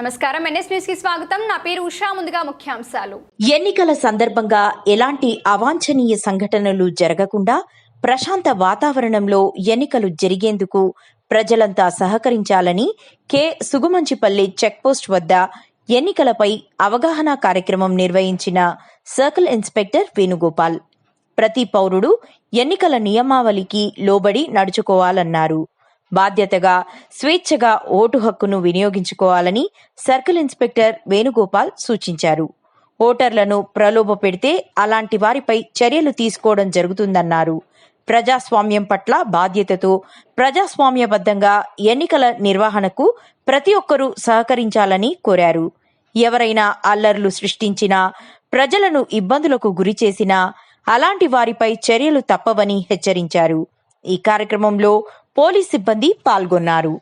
నమస్కారం. ఎన్ఎస్కి స్వాగతం. నా పేరు ఉషా. ముందుగా ముఖ్యాంశాలు. ఎన్నికల సందర్భంగా ఎలాంటి అవాంఛనీయ సంఘటనలు జరగకుండా ప్రశాంత వాతావరణంలో ఎన్నికలు జరిగేందుకు ప్రజలంతా సహకరించాలని కె. సుగుమంచిపల్లి చెక్పోస్ట్ వద్ద ఎన్నికలపై అవగాహన కార్యక్రమం నిర్వహించిన సర్కిల్ ఇన్స్పెక్టర్ వేణుగోపాల్. ప్రతి పౌరుడు ఎన్నికల నియమావళికి లోబడి నడుచుకోవాలన్నారు. బాధ్యతగా స్వేచ్ఛగా ఓటు హక్కును వినియోగించుకోవాలని సర్కిల్ ఇన్స్పెక్టర్ వేణుగోపాల్ సూచించారు. ఓటర్లను ప్రలోభ పెడితే అలాంటి వారిపై చర్యలు తీసుకోవడం జరుగుతుందన్నారు. ప్రజాస్వామ్యం పట్ల బాధ్యతతో ప్రజాస్వామ్యబద్ధంగా ఎన్నికల నిర్వహణకు ప్రతి ఒక్కరూ సహకరించాలని కోరారు. ఎవరైనా అల్లర్లు సృష్టించినా ప్రజలను ఇబ్బందులకు గురి చేసినా అలాంటి వారిపై చర్యలు తప్పవని హెచ్చరించారు. ఈ కార్యక్రమంలో పోలీస్ సిబ్బంది పాల్గొన్నారు.